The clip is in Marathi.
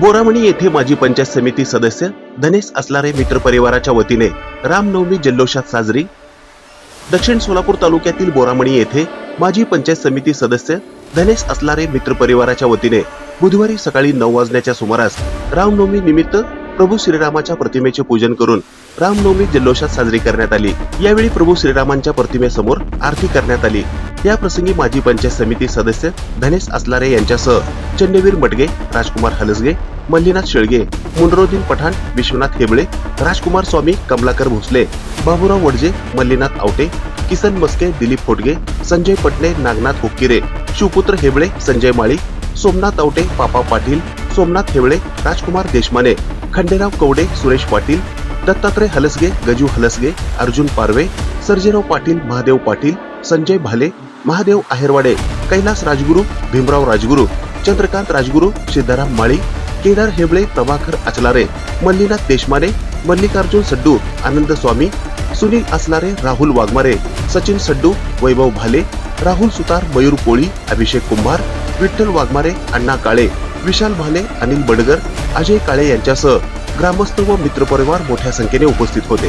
बोरामणी येथे माजी पंचायत समिती सदस्य धनेश असलारे मित्र परिवाराच्या वतीने रामनवमी जल्लोषात साजरी. दक्षिण सोलापूर तालुक्यातील बोरामणी येथे माजी पंचायत समिती सदस्य धनेश असलारे मित्र परिवाराच्या वतीने बुधवारी सकाळी नऊ वाजण्याच्या सुमारास रामनवमी निमित्त प्रभू श्रीरामाच्या प्रतिमेचे पूजन करून रामनवमी जल्लोषात साजरी करण्यात आली. यावेळी प्रभू श्रीरामांच्या प्रतिमेसमोर आरती करण्यात आली. या प्रसंगी माजी पंचायत समिती सदस्य धनेश असलारे यांच्यासह चंडवीर मटगे राजकुमार हलसगे मल्लीनाथ शेळगे मुनरोद्दीन पठाण विश्वनाथ हेबळे राजकुमार स्वामी कमलाकर भोसले बाबूराव वडजे मल्लीनाथ आवटे किसन मस्के दिलीप फोटगे संजय पटणे नागनाथ हुक्किरे शिवपुत्र हेबळे संजय माळी सोमनाथ आवटे पापा पाटील सोमनाथ हेबळे राजकुमार देशमाने खंडेराव कवडे सुरेश पाटील दत्तात्रय हलसगे गजू हलसगे अर्जुन पारवे सर्जेराव पाटील महादेव पाटील संजय भाले महादेव आहेरवाडे कैलास राजगुरू भीमराव राजगुरू चंद्रकांत राजगुरू सिद्धाराम माळी केदार हेबळे प्रभाकर अचलारे मल्लीनाथ देशमाने मल्लिकार्जुन सड्डू आनंद स्वामी सुनील असलारे राहुल वाघमारे सचिन सड्डू वैभव भाले राहुल सुतार मयूर कोळी अभिषेक कुंभार विठ्ठल वाघमारे अण्णा काळे विशाल भाले अनिल बडगर अजय काळे यांच्यासह ग्रामस्थ व मित्रपरिवार मोठ्या संख्येने उपस्थित होते.